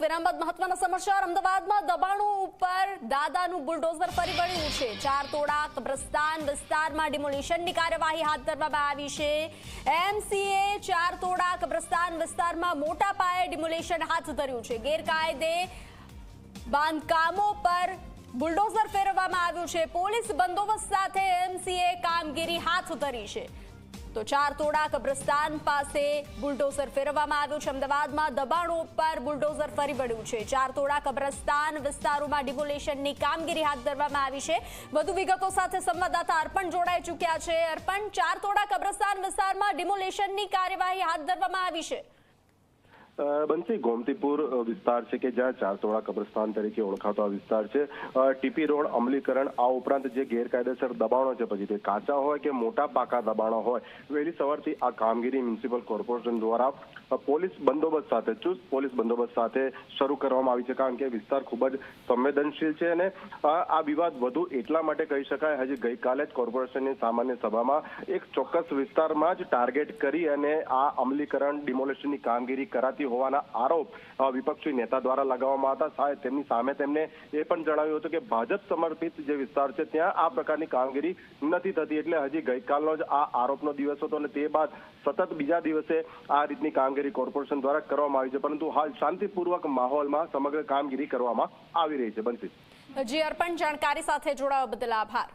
વિરામ બાદ મહત્વના સમાચાર. અમદાવાદમાં દબાણો ઉપર દાદાનું બુલડોઝર ફરી વળ્યું છે. ચાર તોડા, કબ્રસ્તાન વિસ્તારમાં ડિમોલિશનની કાર્યવાહી હાથ ધરવામાં આવી છે. એમસીએ ચાર તોડા, કબ્રસ્તાન વિસ્તારમાં મોટા પાયે ડિમોલિશન હાથ ધર્યું છે. ગેરકાયદે બાંધકામો પર બુલડોઝર ફેરવવામાં આવ્યું છે. પોલીસ બંદોબસ્ત સાથે એમસીએ કામગીરી હાથ ધરી છે. તો ચાર તોડા કબ્રસ્તાન પાસે બુલડોઝર ફેરવવામાં આવ્યું છે. અમદાવાદમાં દબાણો પર બુલડોઝર ફરી વળ્યું છે. ચાર તોડા કબ્રસ્તાન વિસ્તારોમાં ડિમોલેશનની કામગીરી હાથ ધરવામાં આવી છે. વધુ વિગતો સાથે સંવાદદાતા અર્પણ જોડાઈ ચૂક્યા છે. અર્પણ, ચાર તોડા કબ્રસ્તાન વિસ્તારમાં ડિમોલેશનની કાર્યવાહી હાથ ધરવામાં આવી છે. બંસી ગોમતીપુર વિસ્તાર છે કે જ્યાં ચારતોડા કબ્રસ્તાન તરીકે ઓળખાતો આ વિસ્તાર છે. ટીપી રોડ અમલીકરણ, આ ઉપરાંત જે ગેરકાયદેસર દબાણો છે, પછી તે કાચા હોય કે મોટા પાકા દબાણો હોય, વહેલી સવારથી આ કામગીરી મ્યુનિસિપલ કોર્પોરેશન દ્વારા પોલીસ બંદોબસ્ત સાથે, ચુસ્ત પોલીસ બંદોબસ્ત સાથે શરૂ કરવામાં આવી છે. કારણ કે વિસ્તાર ખૂબ જ સંવેદનશીલ છે અને આ વિવાદ વધુ એટલા માટે કહી શકાય, હજી ગઈકાલે જ કોર્પોરેશનની સામાન્ય સભામાં એક ચોક્કસ વિસ્તારમાં જ ટાર્ગેટ કરી અને આ અમલીકરણ, ડિમોલેશનની કામગીરી કરાતી હોવાના આરોપ વિપક્ષી નેતા દ્વારા લગાવવામાં હતા. તેમની સામે તેમને એ પણ જણાવ્યું હતું કે ભાજપ સમર્પિત જે વિસ્તાર છે, ત્યાં આ પ્રકારની કામગીરી નથી થતી. એટલે હજી ગઈકાલનો જ આ આરોપનો દિવસ હતો અને તે બાદ સતત બીજા દિવસે આ રીતની કામગીરી કોર્પોરેશન દ્વારા કરવામાં આવી છે. પરંતુ હાલ શાંતિપૂર્વક માહોલમાં સમગ્ર કામગીરી કરવામાં આવી રહી છે. બનશે. જી અર્પણ જાણકારી સાથે જોડાવા બદલ આભાર.